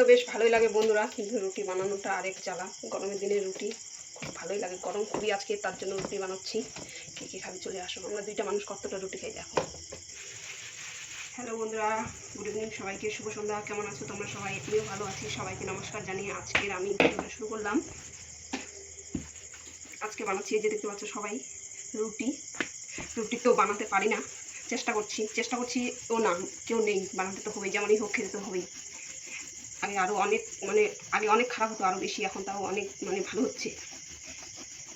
তো বেশ ভালোই লাগে বন্ধুরা। কিন্তু রুটি বানানোটা আরেক জ্বালা। গরমের দিনে রুটি খুব ভালোই লাগে। গরম খুবই আজকে, তার জন্য রুটি বানাচ্ছি। কে কে খাবি চলে আসো। আমরা দুইটা মানুষ কতটা রুটি খাই দেখো। হ্যালো বন্ধুরা, গুড ইভিনিং সবাইকে। শুভ সন্ধ্যা। কেমন আছো তোমরা সবাই? আমিও ভালো আছি। সবাইকে নমস্কার জানিয়ে আজকের আমি ভিডিওটা শুরু করলাম। আজকে বানাচ্ছি যে দেখতে পাচ্ছ সবাই, রুটি। রুটি তো বানাতে পারি না। চেষ্টা করছি। চেষ্টা করছি ও না, কেউ নেই। বানাতে তো হবেই। যেমনই হোক, খেতে তো হবেই। আগে আরও অনেক মানে আগে অনেক খারাপ হতো আরও বেশি। এখন তাও অনেক মানে ভালো হচ্ছে।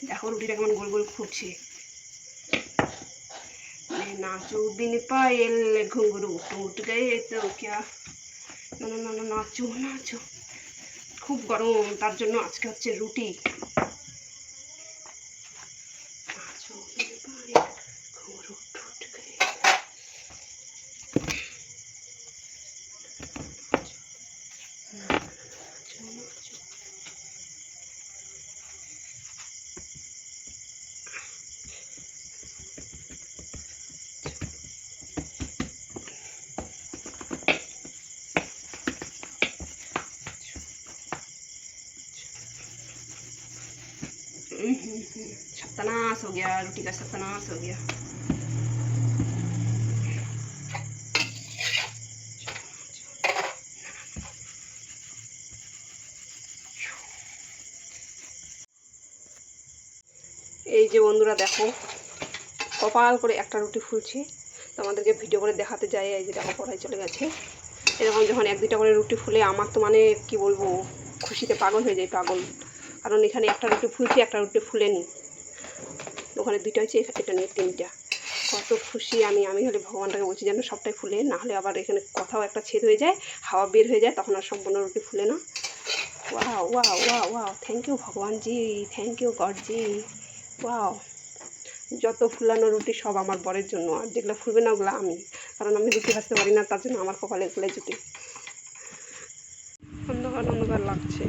দেখো রুটিটা কেমন গোল গোল ফুটছে। মানে নাচো বিন পায়েল ঘুঙ্গুরু টুট গয়ে তো ক্যা না না না নাচো খুব গরম, তার জন্য আজকে হচ্ছে রুটি। নাচো বিন পায়েল ঘুঙ্গুরু টুট গয়ে सत्यानाश हो गया रोटी का सत्यानाश हो गया। এই যে বন্ধুরা দেখো, কপাল করে একটা রুটি ফুলছে। তো আমাদেরকে ভিডিও করে দেখাতে যায়, এই যে দেখো পড়াই চলে গেছে। এরকম যখন এক দুইটা করে রুটি ফুলে, আমার তো মানে কি বলব, খুশিতে পাগল হয়ে যায় পাগল। কারণ এখানে একটা রুটি ফুলছে, একটা রুটি ফুলেনি। ওখানে দুইটা হচ্ছে এটা নিয়ে তিনটা। কত খুশি আমি আমি হলে ভগবানটাকে বলছি যেন সবটাই ফুলে, না হলে আবার এখানে কোথাও একটা ছেদ হয়ে যায়, হাওয়া বের হয়ে যায়, তখন আর সম্পূর্ণ রুটি ফুলে না। ওয়া ওয়া ওয়া ওয়া থ্যাংক ইউ ভগবানজি থ্যাংক ইউ গডজি। ওয়াও যত ফুলানো রুটি সব আমার বরের জন্য, আর যেগুলো ফুলবে না ওগুলো আমি, কারণ আমি রুটি ভাজতে পারি না, তার জন্য আমার কপালে ফুলে জুটি। অন্ধকার অন্ধকার লাগছে।